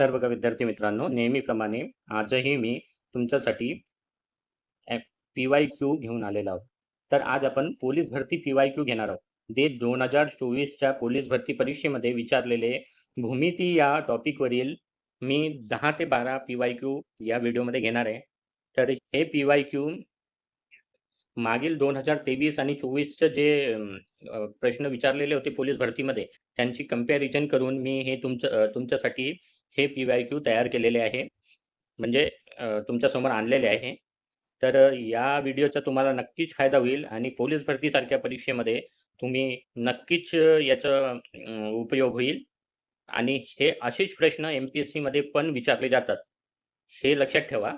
तर बघा विद्यार्थी मित्रांनो नेहमीप्रमाणे आजही मी तुमच्यासाठी पी वाय क्यू घेऊन आलेलो आहोत. तर आज आपण पोलीस भरती पी वाय क्यू घेणार आहोत. जे दोन हजार चोवीसच्या पोलीस भरती परीक्षेमध्ये विचारलेले भूमिती या टॉपिकवरील मी दहा ते बारा पी वाय क्यू या व्हिडिओमध्ये घेणार आहे. तर हे पी वाय क्यू मागील दोन हजार तेवीस आणि चोवीसचे जे प्रश्न विचारलेले होते पोलीस भरतीमध्ये त्यांची कंपॅरिझन करून मी हे तुमचं तुमच्यासाठी हे पी वाय क्यू तयार केलेले आहे. म्हणजे तुमच्यासमोर आणलेले आहे. तर या व्हिडिओचा तुम्हाला नक्कीच फायदा होईल आणि पोलीस भरतीसारख्या परीक्षेमध्ये तुम्ही नक्कीच याचा उपयोग होईल. आणि हे असेच प्रश्न एम पी एस सीमध्ये पण विचारले जातात. हे लक्षात ठेवा.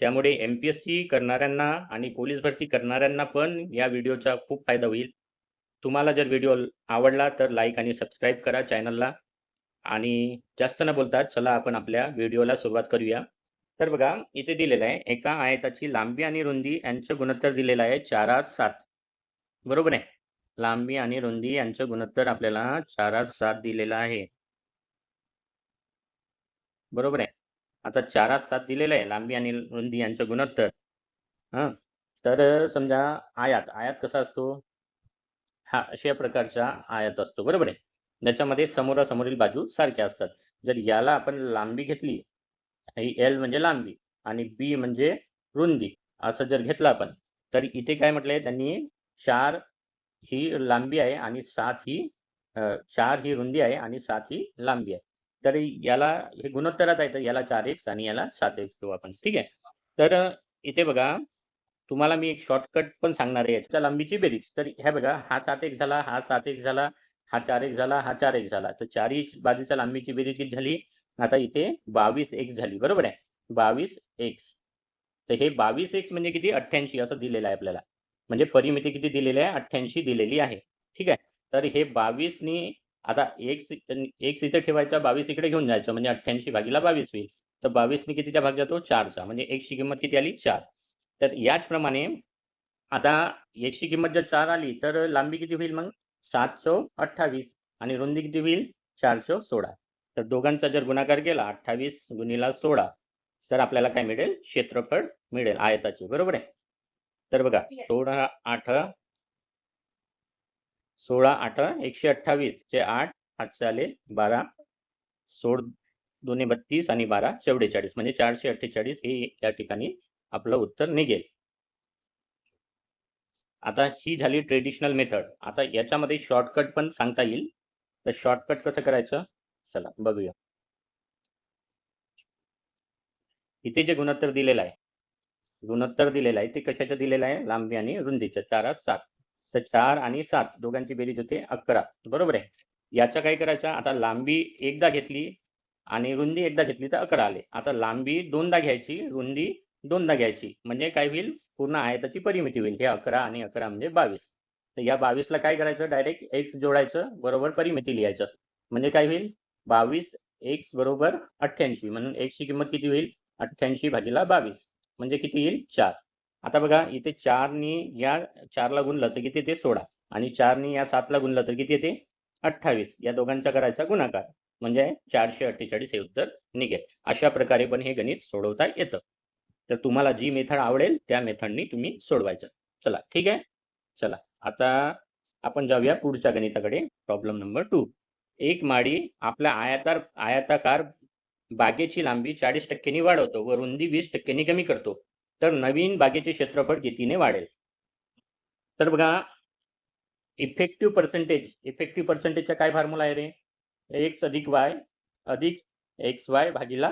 त्यामुळे एम पी एस सी करणाऱ्यांना आणि पोलीस भरती करणाऱ्यांना पण या व्हिडिओचा खूप फायदा होईल. तुम्हाला जर व्हिडिओ आवडला तर लाईक आणि सबस्क्राईब करा चॅनलला. आणि जास्त न बोलता चला आपण आपल्या व्हिडिओला सुरुवात करूया. तर बघा इथे दिलेलं आहे एका आयताची लांबी आणि रुंदी यांचं गुणोत्तर दिलेलं आहे चारास सात. बरोबर आहे? लांबी आणि रुंदी यांचं गुणोत्तर आपल्याला चारास सात दिलेलं आहे. बरोबर आहे? आता चारास सात दिलेलं आहे लांबी आणि रुंदी यांचं गुणोत्तर. हां? तर समजा आयात आयात कसा असतो? हा अशा प्रकारचा आयात असतो. बरोबर आहे? ज्याच्यामध्ये समोरासमोरील बाजू सारख्या असतात. जर याला आपण लांबी घेतली ही एल म्हणजे लांबी आणि बी म्हणजे रुंदी असं जर घेतलं आपण तर इथे काय म्हटलंय? त्यांनी चार ही लांबी आहे आणि सात ही चार ही रुंदी आहे आणि सात ही लांबी आहे. तर याला हे गुणोत्तरात आहे तर याला चार एक्स आणि याला सात एक्स घेऊ आपण. ठीक आहे? तर इथे बघा तुम्हाला मी एक शॉर्टकट पण सांगणार आहे. याच्या लांबीची बेरीज. तर ह्या बघा हा सात एक झाला हा सात एक झाला हा चार एक झाला हा चार एक झाला. तर चारही बाजूच्या लांबीची बेरीज किती झाली? आता इथे बावीस एक्स झाली. बरोबर आहे? बावीस एक्स तर हे बावीस एक्स म्हणजे किती? अठ्ठ्याऐंशी असं दिलेलं आहे आपल्याला. म्हणजे परिमिती किती दिलेली आहे? अठ्ठ्याऐंशी दिलेली आहे. ठीक आहे? तर हे बावीसनी आता एक्स एक्स इथे ठेवायचा बावीस इकडे घेऊन जायचं. म्हणजे अठ्ठ्याऐंशी भागीला बावीस होईल. तर बावीसनी कितीचा भाग जातो? चारचा म्हणजे एक्सची किंमत किती आली? चार. तर याचप्रमाणे आता एक्सची किंमत जर चार आली तर लांबी किती होईल मग? सात चौ अठ्ठावीस आणि रुंदी किती होईल चार चौ सोळा. तर दोघांचा जर गुणाकार केला अठ्ठावीस गुणिला सोळा तर आपल्याला काय मिळेल? क्षेत्रफळ मिळेल आयताचे. बरोबर आहे? तर बघा सोळा आठ सोळा आठ एकशे अठ्ठावीस चे आठ हातचे आले बारा सोळ दोन्ही बत्तीस आणि बारा चौवेचाळीस. म्हणजे चारशे अठ्ठेचाळीस हे या ठिकाणी आपलं उत्तर निघेल. आता ही झाली ट्रेडिशनल मेथड आता याच्यामध्ये शॉर्टकट पण सांगता येईल. तर शॉर्टकट कसं करायचं? चला बघूया. इथे जे गुणोत्तर दिलेलं आहे गुणोत्तर दिलेलं आहे ते कशाचं दिलेलं आहे? लांबी आणि रुंदीचं. चारात सात. तर चार आणि सात दोघांची बेरीज होते अकरा. बरोबर आहे? याचा काय करायचं? आता लांबी एकदा घेतली आणि रुंदी एकदा घेतली तर अकरा आले. आता लांबी दोनदा घ्यायची रुंदी दोनदा घ्यायची. म्हणजे काय होईल? पूर्ण आयताची परिमिती होईल. हे अकरा आणि अकरा म्हणजे बावीस. तर या बावीसला काय करायचं? डायरेक्ट एक्स जोडायचं बरोबर परिमिती लिहायचं. म्हणजे काय होईल? बावीस एक्स बरोबर अठ्ठ्याऐंशी. म्हणून एक्सची किंमत किती होईल? अठ्ठ्याऐंशी भागीला बावीस. म्हणजे किती येईल? चार. आता बघा इथे चारनी या चारला गुणलं तर किती येते? सोळा. आणि चारनी या सातला गुणलं तर किती येते? अठ्ठावीस. या दोघांचा करायचा गुणाकार. म्हणजे चारशे अठ्ठेचाळीस हे उत्तर निघेल. अशा प्रकारे पण हे गणित सोडवता येतं. तर तुम्हाला जी मेथड आवडेल त्या मेथडनी तुम्ही सोडवायचं. चला ठीक आहे? चला आता आपण जाऊया पुढच्या गणिताकडे. प्रॉब्लेम नंबर टू एक माडी आपल्या आयातार आयताकार बागेची लांबी चाळीस टक्क्यांनी वाढवतो व रुंदी वीस टक्क्यांनी कमी करतो. तर नवीन बागेचे क्षेत्रफळ कितीने वाढेल? तर बघा इफेक्टिव्ह पर्सेंटेज इफेक्टिव्ह पर्सेंटेजचा काय फॉर्म्युला आहे रे? एक्स अधिक वाय अधिक एक्स वाय भागीला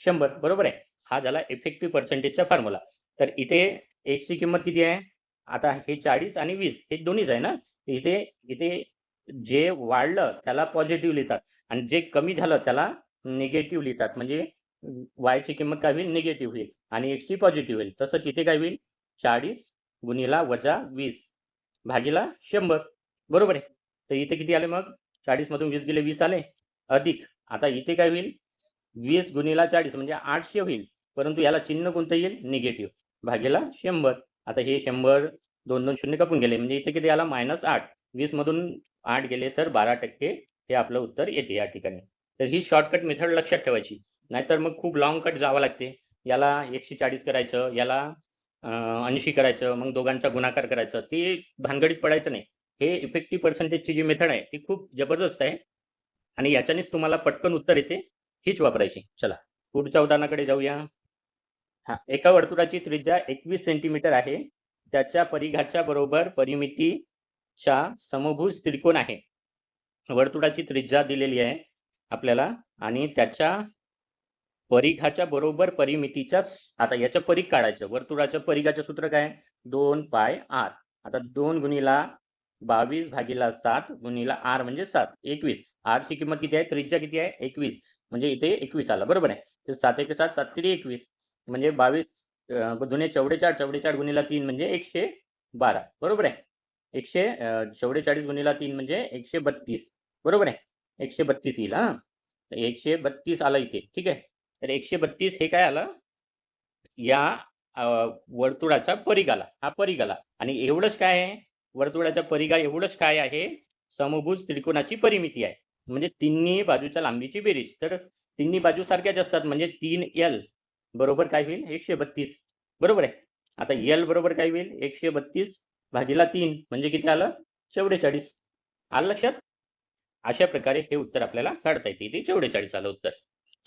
शंभर बरोबर आहे? हा झाला इफेक्टिव्ह पर्सेंटेजचा फॉर्म्युला तर इथे एक्सची किंमत किती आहे? आता हे चाळीस आणि वीस हे दोन्हीच आहे ना? इथे इथे जे वाढलं त्याला पॉझिटिव्ह लिहितात. आणि जे कमी झालं त्याला निगेटिव्ह लिहितात. म्हणजे वायची किंमत काय होईल? निगेटिव्ह होईल. आणि एक्सची पॉझिटिव्ह होईल. तसंच इथे काय होईल? चाळीस गुणिला वजा वीस भागीला शंभर. बरोबर आहे? तर इथे किती आले मग? चाळीस मधून वीस गेले वीस आले. अधिक. आता इथे काय होईल? वीस गुणिला चाळीस म्हणजे आठशे होईल. परंतु याला चिन्ह कोणतं येईल? निगेटिव्ह भागेला शंभर. आता हे शंभर दोन दोन शून्य कापून गेले. म्हणजे इथे किती आला? मायनस आठ. वीसमधून आठ गेले तर बारा टक्के हे आपलं उत्तर येते या ठिकाणी. तर ही शॉर्टकट मेथड लक्षात ठेवायची. नाहीतर मग खूप लॉंग कट जावं लागते. याला एकशे चाळीस करायचं याला ऐंशी करायचं मग दोघांचा गुणाकार करायचं. ते भानगडीत पडायचं नाही. हे इफेक्टिव्ह पर्सेंटेजची जी मेथड आहे ती खूप जबरदस्त आहे. आणि याच्यानेच तुम्हाला पटकन उत्तर येते. हीच वापरायची. चला. पुढच्या उदाहरणाकडे जाऊया. हा एका वर्तुळाची त्रिज्या एकवीस सेंटीमीटर आहे. त्याच्या परिघाच्या बरोबर परिमितीच्या समभुज त्रिकोण आहे. वर्तुळाची त्रिज्या दिलेली आहे आपल्याला आणि त्याच्या परिघाच्या बरोबर परिमितीच्या आता याच्या परीघ काढायचं. वर्तुळाच्या परिघाचं सूत्र काय दोन पाय आर. आता दोन गुणीला बावीस भागीला सात गुणीला आर म्हणजे सात. एकवीस. आर ची किंमत किती आहे? त्रिज्या किती आहे? एकवीस. म्हणजे इथे एकवीस आला. बरोबर आहे. सात एक सात सात तरी एकवीस. म्हणजे बावीस जुने चौडेचाळ चौडेचाळ गुणिला तीन म्हणजे एकशे बारा. बरोबर आहे? एकशे चौडेचाळीस गुणीला तीन म्हणजे एकशे बत्तीस. बरोबर आहे? एकशे बत्तीस येईल हा. एकशे बत्तीस आलं इथे. ठीक आहे? तर एकशे बत्तीस हे काय आलं? या वर्तुळाचा परिगाला हा परिगाला आणि एवढंच काय आहे? वर्तुळाचा परिगा एवढंच काय आहे? समभुज त्रिकोणाची परिमिती आहे. म्हणजे तिन्ही बाजूच्या लांबीची बेरीज. तर तिन्ही बाजू सारख्याच असतात. म्हणजे तीन एल. बरोबर काय होईल? एकशे बत्तीस. बरोबर आहे? आता एल बरोबर काय होईल? एकशे बत्तीस भागीला तीन. म्हणजे किती आलं? चौवेचाळीस. आलं लक्षात? अशा प्रकारे हे उत्तर आपल्याला काढता येते. इथे चौवेचाळीस आलं उत्तर.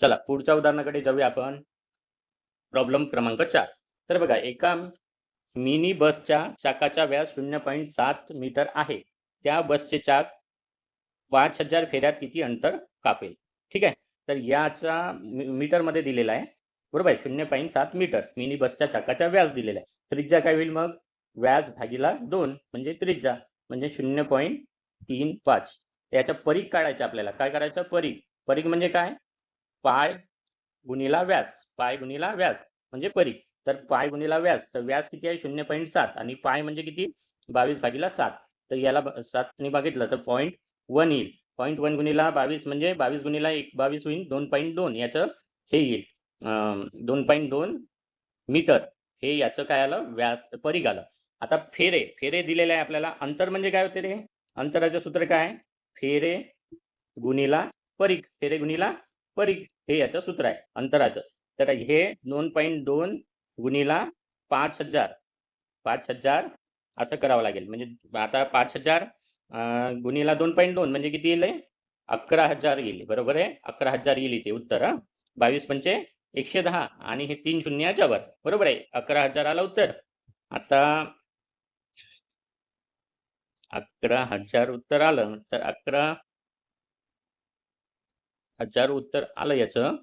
चला पुढच्या उदाहरणाकडे जाऊया आपण. प्रॉब्लेम क्रमांक चार. तर बघा एका मिनी बसच्या चाकाचा व्यास शून्य पॉईंट सात मीटर आहे. त्या बसचे चाक पाच हजार फेऱ्यात किती अंतर कापेल? ठीक आहे? तर याचा मीटरमध्ये दिलेला आहे. बरोबर आहे शून्य पॉईंट सात मीटर. मिनी बसच्या चाकाचा व्यास दिलेला आहे त्रिज्या काय होईल मग? व्यास भागीला दोन म्हणजे त्रिज्या म्हणजे शून्य पॉईंट तीन पाच. याच्या परीख काढायच्या आपल्याला. काय करायचं? परीख परीख म्हणजे काय? पाय गुणीला व्यास. पाय गुणीला व्यास म्हणजे परीख तर पाय गुणीला व्यास. तर व्यास किती आहे? शून्य पॉईंट सात. आणि पाय म्हणजे किती? बावीस भागीला सात. तर याला सातने बघितलं तर पॉईंट वन येईल. पॉईंट वन गुणीला बावीस म्हणजे बावीस गुणीला एक बावीस होईल दोन पॉईंट दोन. याचं हे येईल. दोन पॉईंट दोन मीटर. हे याचं काय आलं? व्यास परिघ आलं. आता फेरे फेरे दिलेले आहे आपल्याला. अंतर म्हणजे काय होते रे? अंतराचं सूत्र काय? फेरे गुणीला परीघ. फेरे गुणीला परीघ. हे याचं सूत्र आहे अंतराचं. तर हे दोन पॉईंट दोन गुणीला पाच हजार. पाच हजार असं करावं लागेल. म्हणजे आता पाच हजार गुणीला दोन पॉईंट दोन म्हणजे किती येईल? अकरा हजार येईल. बरोबर आहे? अकरा हजार येईल इथे उत्तर हा? बावीस पंचे एकशे दहा आणि हे तीन शून्याच्या वर. बरोबर आहे? अकरा हजार आला उत्तर. आता अकरा हजार उत्तर आलं तर अकरा हजार उत्तर आलं याचं.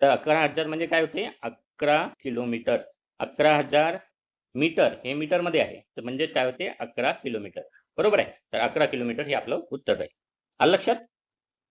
तर अकरा हजार म्हणजे काय होते? अकरा किलोमीटर. अकरा हजार मीटर हे मीटरमध्ये आहे. तर म्हणजे काय होते? अकरा किलोमीटर. बरोबर आहे? तर अकरा किलोमीटर हे आपलं उत्तर आहे. आलं लक्षात?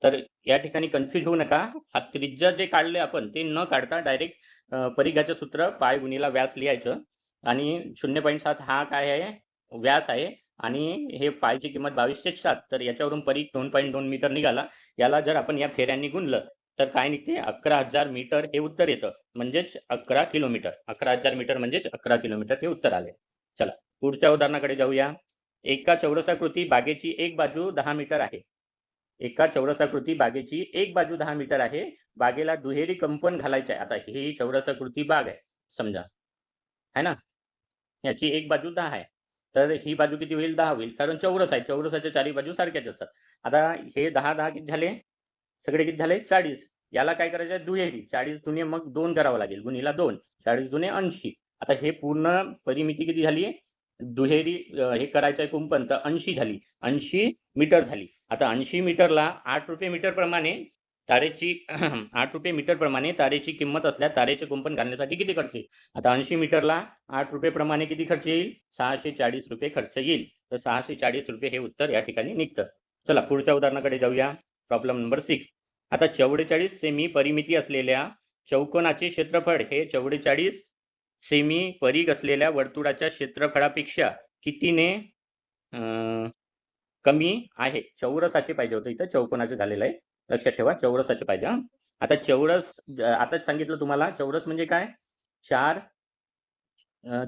तर या ठिकाणी कन्फ्युज होऊ नका. हा त्रिज्या जे काढले आपण ते न काढता डायरेक्ट परिघाचं सूत्र पाय गुणीला व्यास लिहायचं. आणि शून्य पॉईंट सात हा काय आहे? व्यास आहे. आणि हे पायची किंमत बावीसशे सात. तर याच्यावरून परी दोन पॉईंट दोन मीटर निघाला. याला जर आपण या फेऱ्यांनी गुणलं तर काय निघते? अकरा हजार मीटर हे उत्तर येतं. म्हणजेच अकरा किलोमीटर. अकरा हजार मीटर म्हणजेच अकरा किलोमीटर हे उत्तर आले चला पुढच्या उदाहरणाकडे जाऊया. एका चौरसाकृती बागेची एक बाजू दहा मीटर आहे. एका चौरसाकृती बागेची एक बाजू दहा मीटर आहे. बागेला दुहेरी कंपन घालायचे आहे. आता ही चौरसाकृती बाग आहे. समजा. है ना? याची एक बाजू दहा आहे. तर ही बाजू किती होईल? दहा होईल. कारण चौरस आहे. चौरसाच्या चारी बाजू सारख्याच असतात. आता हे दहा दहा किती झाले? सगळे किती झाले? चाळीस. याला काय करायचं? आहे दुहेरी. चाळीस दुने मग दोन करावं लागेल. गुणीला दोन. चाळीस दुने ऐंशी. आता हे पूर्ण परिमिती किती झाली? दुहेरी हे करायचं आहे कुंपण तर ऐंशी झाली. ऐंशी मीटर झाली. आता ऐंशी मीटरला आठ रुपये मीटर प्रमाणे तारेची आठ रुपये मीटर प्रमाणे तारेची किंमत असल्यास तारेचे कुंपण घालण्यासाठी किती खर्च येईल? आता ऐंशी मीटरला आठ रुपये प्रमाणे किती खर्च येईल? सहाशे चाळीस रुपये खर्च येईल. तर सहाशे चाळीस रुपये हे उत्तर या ठिकाणी निघतं. चला पुढच्या उदाहरणाकडे जाऊया. Problem number six. आता चौवेचाळीस सेमी परिमिती असलेल्या चौकोनाचे क्षेत्रफळ हे चौवेचाळीस सेमी परीघ असलेल्या वर्तुळाच्या क्षेत्रफळापेक्षा कितीने कमी आहे. चौरसाचे पाहिजे होतं इथं. चौकोनाचे झालेलं आहे. लक्षात ठेवा चौरसाचे पाहिजे आता चौरस आताच सांगितलं तुम्हाला चौरस म्हणजे काय? चार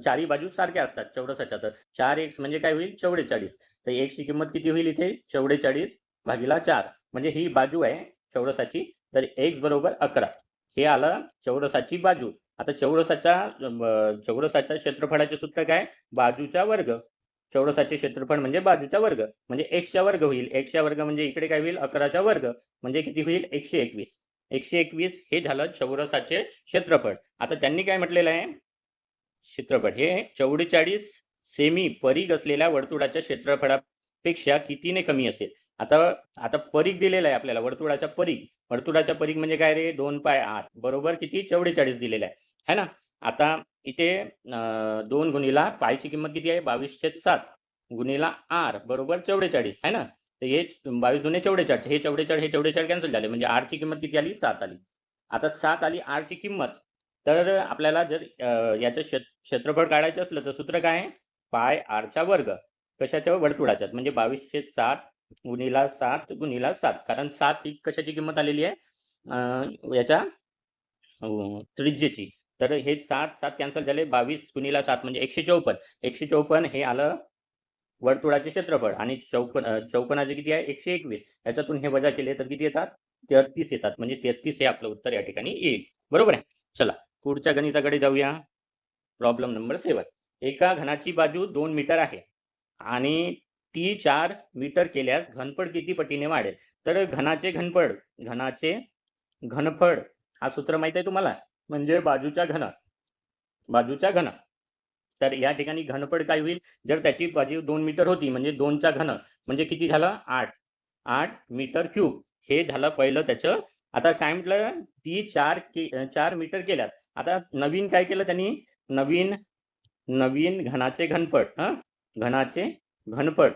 चारही बाजू सारख्या असतात चौरसाच्या. तर चार एक्स म्हणजे काय होईल? चौवेचाळीस. तर एक्सची किंमत किती होईल इथे? चौवेचाळीस भागीला चार. म्हणजे ही बाजू आहे चौरसाची. तर एक्स बरोबर अकरा. हे आलं चौरसाची बाजू. आता चौरसाच्या चौरसाच्या क्षेत्रफळाचे सूत्र काय? बाजूचा वर्ग. चौरसाचे क्षेत्रफळ म्हणजे बाजूचा वर्ग. म्हणजे एक्सचा वर्ग होईल. एक्सचा वर्ग म्हणजे इकडे काय होईल? अकराचा वर्ग. म्हणजे किती होईल? एकशे एकवीस. एकशे एकवीस हे झालं चौरसाचे क्षेत्रफळ. आता त्यांनी काय म्हटलेलं आहे? क्षेत्रफळ. हे चौवेचाळीस सेमी परीघ असलेल्या वर्तुळाच्या क्षेत्रफळापेक्षा कितीने कमी असेल? आता आता परीघ दिलेला आहे आपल्याला वर्तुळाचा परीघ. वर्तुळाचा परीघ म्हणजे काय रे? दोन पाय आठ. बरोबर किती? चौवेचाळीस दिलेला आहे. है ना? आता इथे दोन गुणीला पायची किंमत किती आहे? बावीसशे सात गुणीला आर बरोबर चौवेचाळीस आहे ना? तर हे बावीस गुणे चौवेचाळीस हे चौवेचाळीस हे चौवेचाळीस कॅन्सल झाले. म्हणजे आरची किंमत किती आली? सात आली. आता सात आली आरची किंमत. तर आपल्याला जर याचं क्षेत्र क्षेत्रफळ काढायचं असलं तर सूत्र काय आहे? पाय आरचा वर्ग. कशाच्या? वर्तुळाच्या म्हणजे बावीसशे सात गुणीला सात गुणीला सात. कारण सात ही कशाची किंमत आलेली आहे? याच्या त्रिज्येची. तर हे सात सात कॅन्सल झाले. बावीस गुणीला सात म्हणजे एकशे चौपन्न. एकशे चौपन्न हे आलं वर्तुळाचे क्षेत्रफळ आणि चौपन्न अं, किती आहे? एकशे एकवीस. याच्यातून हे वजा केले तर किती येतात? तेहतीस येतात. म्हणजे तेहतीस हे आपलं उत्तर या ठिकाणी येईल. बरोबर आहे? चला पुढच्या गणिताकडे जाऊया. प्रॉब्लेम नंबर सेवन एका घनाची बाजू दोन मीटर आहे आणि ती चार मीटर केल्यास घनफळ किती पटीने वाढेल? तर घनाचे घनफळ घनाचे घनफळ हा सूत्र माहीत आहे तुम्हाला? म्हणजे बाजूच्या घन. बाजूच्या घन. तर या ठिकाणी घनपड काय होईल? जर त्याची बाजू दोन मीटर होती म्हणजे दोनचा घन म्हणजे किती झालं? आठ. आठ मीटर क्यूब. हे झालं पहिलं त्याचं. आता काय म्हटलं? ती चार के चार मीटर केल्यास. आता नवीन काय केलं त्यांनी? नवीन नवीन घनाचे घनपट हा? घनाचे घनपट.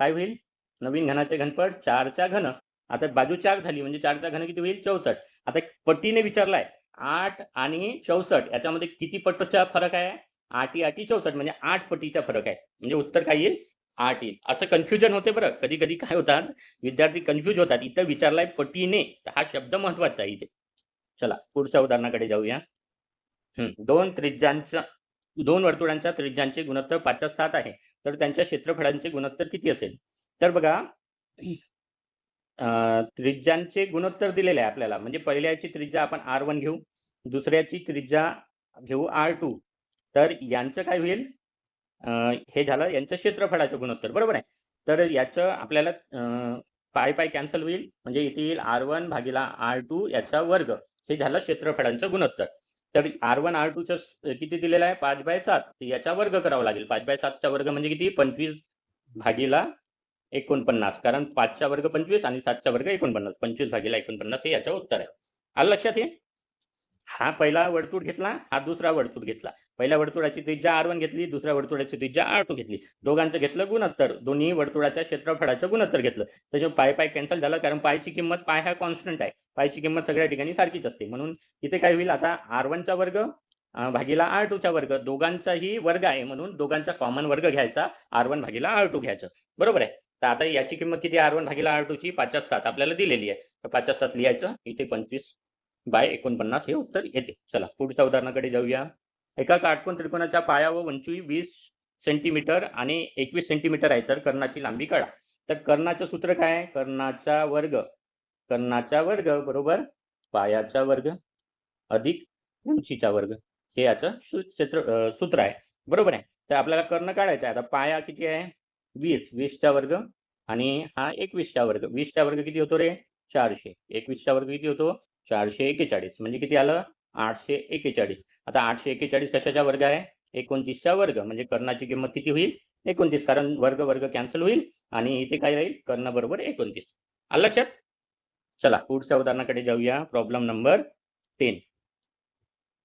काय होईल? नवीन घनाचे घनपट चारचा घन. आता बाजू चार झाली म्हणजे चारचा घन किती होईल? चौसष्ट. आता पटीने विचारलाय. आठ आणि चौसष्ट याच्यामध्ये किती पटचा फरक आहे? आठी आठी चौसष्ट म्हणजे आठ पटीचा फरक आहे. म्हणजे उत्तर काय येईल? आठ येईल. असं कन्फ्युजन होते बरं. कधी कधी काय होतात? विद्यार्थी कन्फ्युज होतात. इथं विचारलाय पटीने. हा शब्द महत्त्वाचा आहे इथे. चला पुढच्या उदाहरणाकडे जाऊया. दोन त्रिज्यांच्या दोन वर्तुळांच्या त्रिज्यांचे गुणोत्तर पाचच्या सात आहे. तर त्यांच्या क्षेत्रफळांचे गुणोत्तर किती असेल? तर बघा त्रिज्यांचे गुणोत्तर दिलेले आहे आपल्याला. म्हणजे पहिल्याची त्रिज्या आपण आर वन घेऊ दुसऱ्याची त्रिज्या घेऊ आर टू. तर यांचं काय होईल? हे झालं यांचं क्षेत्रफळाचं गुणोत्तर. बरोबर आहे? तर याचं आपल्याला पाय पाय कॅन्सल होईल. म्हणजे इथे येईल आर वन भागीला आर टू याचा वर्ग. हे झालं क्षेत्रफळांचं गुणोत्तर. तर आर वन आर टूचं किती दिलेलं आहे? पाच बाय सात. याचा वर्ग करावा लागेल. पाच बाय सातचा वर्ग म्हणजे किती? पंचवीस भागीला एकोणपन्नास. कारण पाचचा वर्ग पंचवीस आणि सातचा वर्ग एकोणपन्नास. पंचवीस भागीला एकोणपन्नास हे याचं उत्तर आहे. आलं लक्षात हे? हा पहिला वर्तुळ घेतला हा दुसरा वर्तुळ घेतला. पहिल्या वर्तुळाची त्रिज्या आर वन घेतली दुसऱ्या वर्तुळाची त्रिज्या आर टू घेतली. दोघांचं घेतलं गुणोत्तर. दोन्ही वर्तुळाच्या क्षेत्रफळाचं गुणोत्तर घेतलं. त्याचे पाय पाय कॅन्सल झालं कारण पायची किंमत पाय हा कॉन्स्टंट आहे. पायची किंमत सगळ्या ठिकाणी सारखीच असते. म्हणून इथे काय होईल? आता आर वनचा वर्ग भागीला आर टूचा वर्ग. दोघांचाही वर्ग आहे म्हणून दोघांचा कॉमन वर्ग घ्यायचा. आर वन भागीला आर टू घ्यायचं. बरोबर आहे? तर आता याची किंमत किती आर वन भागीला आर टूची पाचच्या सात आपल्याला दिलेली आहे. तर पाचच्या सात लिहायचं. इथे पंचवीस बाय एकोणपन्नास हे उत्तर येते. चला पुढच्या उदाहरणाकडे जाऊया. एका काटकोन त्रिकोणाच्या पाया व उंची वीस सेंटीमीटर आणि एकवीस सेंटीमीटर आहे. तर कर्णाची लांबी काढा. तर कर्णाचं सूत्र काय? आहे कर्णाचा वर्ग. कर्णाचा वर्ग बरोबर? पायाचा वर्ग अधिक उंचीचा वर्ग. हे याचं क्षेत्र सूत्र आहे. बरोबर आहे. तर आपल्याला कर्ण काढायचा आहे. आता पाया किती आहे? वीस वीसचा वर्ग आणि हा एकवीसचा वर्ग. वीसचा वर्ग किती होतो रे? चारशे. एकवीसचा वर्ग किती होतो? चारशे एकेचाळीस. म्हणजे किती आलं? आठशे एकेचाळीस. आता आठशे एकेचाळीस कशाचा वर्ग आहे? एकोणतीसचा वर्ग. म्हणजे कर्णाची किंमत किती होईल? एकोणतीस. कारण वर्ग वर्ग कॅन्सल होईल आणि इथे काय राहील? कर्ण बरोबर एकोणतीस. आलं लक्षात? चला पुढच्या उदाहरणाकडे जाऊया. प्रॉब्लेम नंबर टेन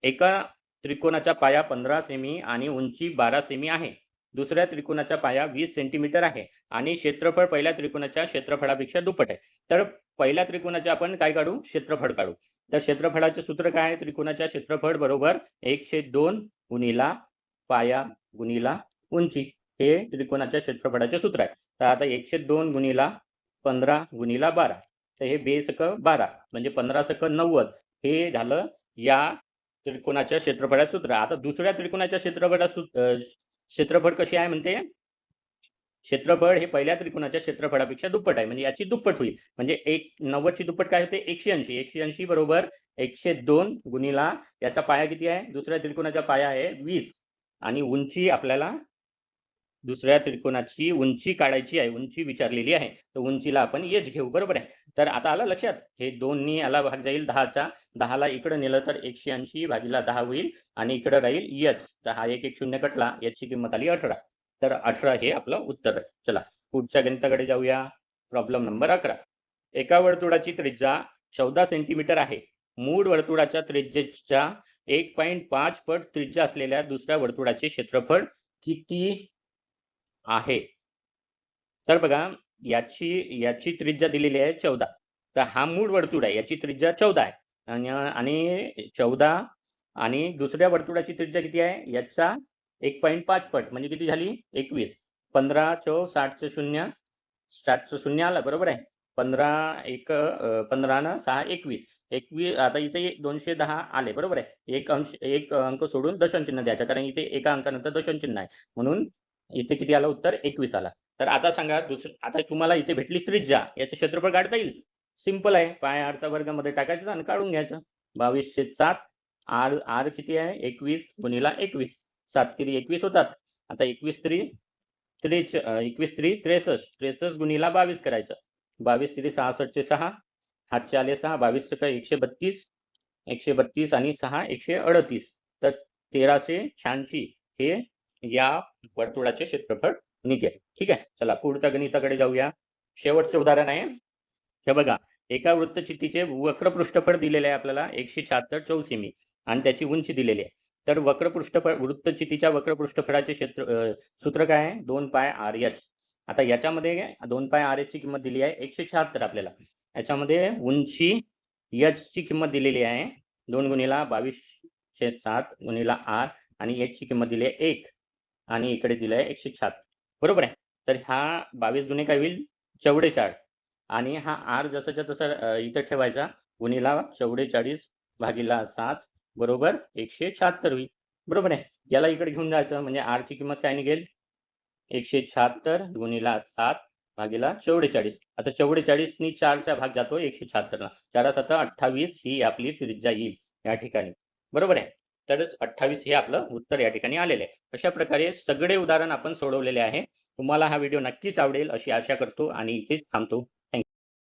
एका त्रिकोणाचा पाया पंधरा सेमी आणि उंची बारा सेमी आहे. दुसऱ्या त्रिकोणाचा पाया वीस सेंटीमीटर आहे आणि क्षेत्रफळ पहिल्या त्रिकोणाच्या क्षेत्रफळापेक्षा दुप्पट आहे. तर पहिल्या त्रिकोणाचे आपण काय काढू? क्षेत्रफळ काढू. तर क्षेत्रफळाचे सूत्र काय आहे? त्रिकोणाच्या क्षेत्रफळ बरोबर एकशे दोन गुणीला पाया गुणीला उंची हे त्रिकोणाच्या क्षेत्रफळाचे सूत्र आहे. तर आता एकशे दोन गुणीला पंधरा गुणीला बारा. तर हे बेसक बारा म्हणजे पंधरा सक नव्वद हे झालं या त्रिकोणाच्या क्षेत्रफळाचे सूत्र. आता दुसऱ्या त्रिकोणाच्या क्षेत्रफळा क्षेत्रफळ कशी आहे म्हणते? क्षेत्रफळ हे पहिल्या त्रिकोणाच्या क्षेत्रफळापेक्षा दुप्पट आहे. म्हणजे याची दुप्पट होईल. म्हणजे एक नव्वदची दुप्पट काय होते? एकशे ऐंशी. एकशे ऐंशी बरोबर एकशे दोन गुणिला याचा पाया किती आहे? दुसऱ्या त्रिकोणाचा पाया आहे वीस. आणि उंची आपल्याला दुसऱ्या त्रिकोणाची उंची काढायची आहे. उंची विचारलेली आहे. तर उंचीला आपण एच घेऊ. बरोबर आहे. तर आता आलं लक्षात? हे दोन्ही याला भाग जाईल दहाचा. दहाला इकडे नेलं तर एकशे ऐंशी भागीला दहा होईल आणि इकडं राहील यच. तर हा एक एक शून्य कटला याची किंमत आली अठरा. तर अठरा हे आपलं उत्तर आहे. चला पुढच्या गणिताकडे जाऊया. प्रॉब्लेम नंबर अकरा. एका वर्तुळाची त्रिज्या चौदा सेंटीमीटर आहे. मूळ वर्तुळाच्या त्रिज्येच्या एक पॉईंट पाच पट त्रिज्या असलेल्या दुसऱ्या वर्तुळाचे क्षेत्रफळ किती आहे? तर बघा याची याची त्रिज्या दिलेली आहे चौदा. तर हा मूळ वर्तुळ आहे. याची त्रिज्या चौदा आहे. आणि आणि चौदा आणि दुसऱ्या वर्तुळाची त्रिज्या किती आहे? याचा एक पॉईंट पाच पट म्हणजे किती झाली? एकवीस. पंधरा चौ साठचं शून्य साठचं शून्य आलं बरोबर आहे? पंधरा एक पंधरा न सहा एकवीस. एकवीस आता इथे दोनशे दहा आले बरोबर आहे? एक अंश एक अंक सोडून दशनचिन्ह चिन्ह द्यायचं कारण इथे एका अंकानंतर दशांश चिन्ह आहे. म्हणून इथे किती आलं? उत्तर एकवीस आला. तर आता सांगा दुसरं आता तुम्हाला इथे भेटली त्रिज्या याचं क्षेत्रफळ काढता येईल? सिंपल आहे. पाय आरचा वर्गामध्ये टाकायचं आणि काढून घ्यायचं. बावीसशे सात आर आर किती आहे? एकवीस गुणिला एकवीस. सात किती एकवीस होतात. आता एकवीस तरी त्रेच एकवीस त्री त्रेसष्ट. त्रेसष्ट गुणिला बावीस करायचं. बावीस तरी सहासष्टचे सहा. हातचे आले सहा. बावीस टक्के एकशे बत्तीस. एकशे बत्तीस आणि सहा एकशे अडतीस. तर तेराशे शहाऐंशी हे या वर्तुळाचे क्षेत्रफळ निघेल. ठीक आहे? चला पुढच्या गणिताकडे जाऊया. शेवटचं उदाहरण आहे. हे बघा एका वृत्तचित्तीचे वक्र पृष्ठफळ दिलेले आहे आपल्याला एकशे शहात्तर चौसेमी आणि त्याची उंची दिलेली आहे. तर वक्र पृष्ठफळ वृत्तचितीच्या वक्र पृष्ठफळाचे क्षेत्र सूत्र काय आहे? दोन पाय आर एच. आता याच्यामध्ये दोन पाय आर एच ची किंमत दिली आहे एकशे शहात्तर आपल्याला. याच्यामध्ये उंची एच ची किंमत दिलेली आहे दोन गुणिला बावीसशे सात गुणिला आर आणि एच ची किंमत दिली आहे एक आणि इकडे दिलं आहे एकशे शहात्तर. बरोबर आहे? तर ह्या बावीस गुणे काय होईल? चौडेचाळ आणि हा आर जसंच्या तसं इथं ठेवायचा. गुणिला चौवेचाळीस भागीला सात बरोबर एकशे शहात्तर होईल. बरोबर आहे? याला इकडे घेऊन जायचं म्हणजे आर ची किंमत काय निघेल? एकशे शहात्तर गुणिला सात भागीला चौवेचाळीस. आता चौवेचाळीसनी चारचा भाग जातो एकशे शहात्तरला. चारा सात अठ्ठावीस ही आपली त्रिज्या येईल या ठिकाणी. बरोबर आहे? तरच अठ्ठावीस हे आपलं उत्तर या ठिकाणी आलेलं आहे. अशा प्रकारे सगळे उदाहरण आपण सोडवलेले आहे. तुम्हाला हा व्हिडिओ नक्कीच आवडेल अशी आशा करतो आणि इथेच थांबतो.